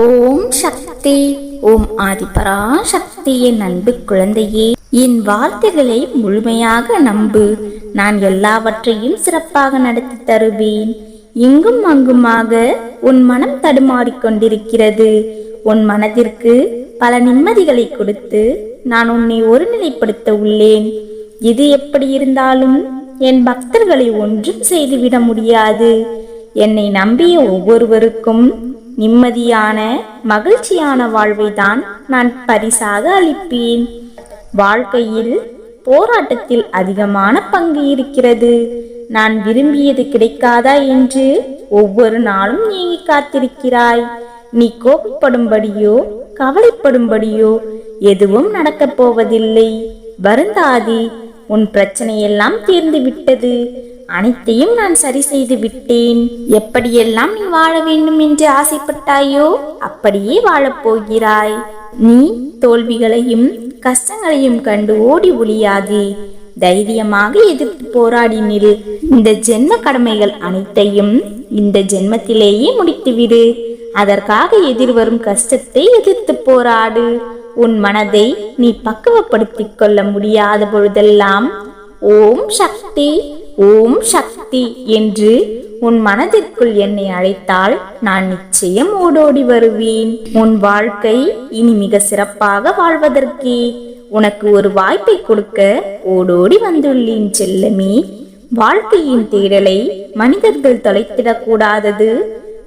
ஓம் சக்தி ஓம் ஆதிபரா சக்தியின் அன்பு குழந்தையே. என் வார்த்தைகளை முழுமையாக நம்பு. நான் எல்லாவற்றையும் சிறப்பாக நடத்தி தருவேன். இங்கும் அங்குமாக உன் மனம் தடுமாறிக்கொண்டிருக்கிறது உன் மனதிற்கு பல நிம்மதிகளை கொடுத்து நான் உன்னை ஒருநிலைப்படுத்த உள்ளேன். இது எப்படி இருந்தாலும் என் பக்தர்களை ஒன்றும் செய்துவிட முடியாது. என்னை நம்பிய ஒவ்வொருவருக்கும் நிம்மதியான மகிழ்ச்சியான வாழ்வை தான் நான் பரிசாக அளிப்பேன். வாழ்க்கையில் போராட்டத்தில் அதிகமான பங்கு இருக்கிறது. நான் விரும்பியது கிடைக்காதா என்று ஒவ்வொரு நாளும் நீங்கி காத்திருக்கிறாய். நீ கோபப்படும்படியோ கவலைப்படும்படியோ எதுவும் நடக்கப் போவதில்லை. வருந்தாதி உன் பிரச்சனையெல்லாம் தீர்ந்து விட்டது. அனைத்தையும் நான் சரி செய்து விட்டேன். எப்படியெல்லாம் நீ வாழ வேண்டும் என்று ஆசைப்பட்டாயோ அப்படியே வாழப் போகிறாய். நீ தோல்விகளையும் கஷ்டங்களையும் கண்டு ஓடி ஒளியாது. தைரியமாக எதிர்த்து போராடி நில் இந்த ஜென்ம கடமைகள் அனைத்தையும் இந்த ஜென்மத்திலேயே முடித்துவிடு. அதற்காக எதிர்வரும் கஷ்டத்தை எதிர்த்து போராடு. உன் மனதை நீ பக்குவப்படுத்திக் கொள்ள முடியாத பொழுதெல்லாம் ஓம் சக்தி ஓம் சக்தி என்று உன் மனதிற்குள் என்னை அழைத்தால் நான் நிச்சயம் ஓடோடி வருவேன். உன் வாழ்க்கை இனி மிக சிறப்பாக வாழ்வதற்கே உனக்கு ஒரு வாய்ப்பை கொடுக்க ஓடோடி வந்துள்ளேன் செல்லமே. வாழ்க்கையின் தேடலை மனிதர்கள் தொலைத்திடக்கூடாதது.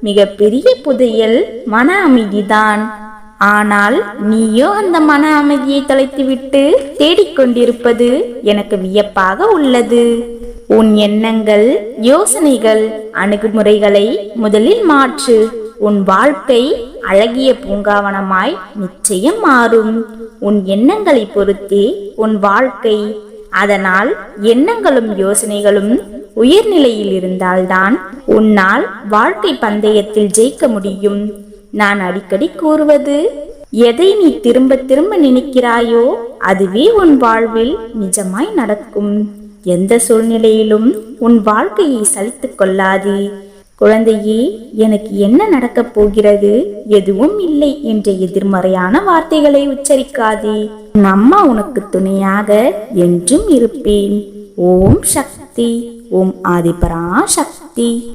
மிக பெரிய புதையல் மன அமைதிதான். ஆனால் நீயோ அந்த மன அமைதியை தொலைத்துவிட்டு தேடிக்கொண்டிருப்பது எனக்கு வியப்பாக உள்ளது. உன் எண்ணங்கள் யோசனைகள் அணுகுமுறைகளை முதலில் மாற்று. உன் வாழ்க்கை அழகிய பூங்காவனமாய் நிச்சயம் மாறும். உன் எண்ணங்களை பொறுத்தே உன் வாழ்க்கை. அதனால் எண்ணங்களும் யோசனைகளும் உயர்நிலையில் இருந்தால்தான் உன்னால் வாழ்க்கை பந்தயத்தில் ஜெயிக்க முடியும். நான் அடிக்கடி கூறுவது எதை நீ திரும்ப திரும்ப நினைக்கிறாயோ அதுவே உன் வாழ்வில் நிஜமாய் நடக்கும். எந்த சூழ்நிலையிலும் உன் வாழ்க்கையை சலித்துக் கொள்ளாதே. குழந்தையே எனக்கு என்ன நடக்கப் போகிறது? எதுவும் இல்லை என்ற எதிர்மறையான வார்த்தைகளை உச்சரிக்காதே. உன் அம்மா உனக்கு துணையாக என்றும் இருப்பேன். ஓம் சக்தி ஓம் ஆதிபரா சக்தி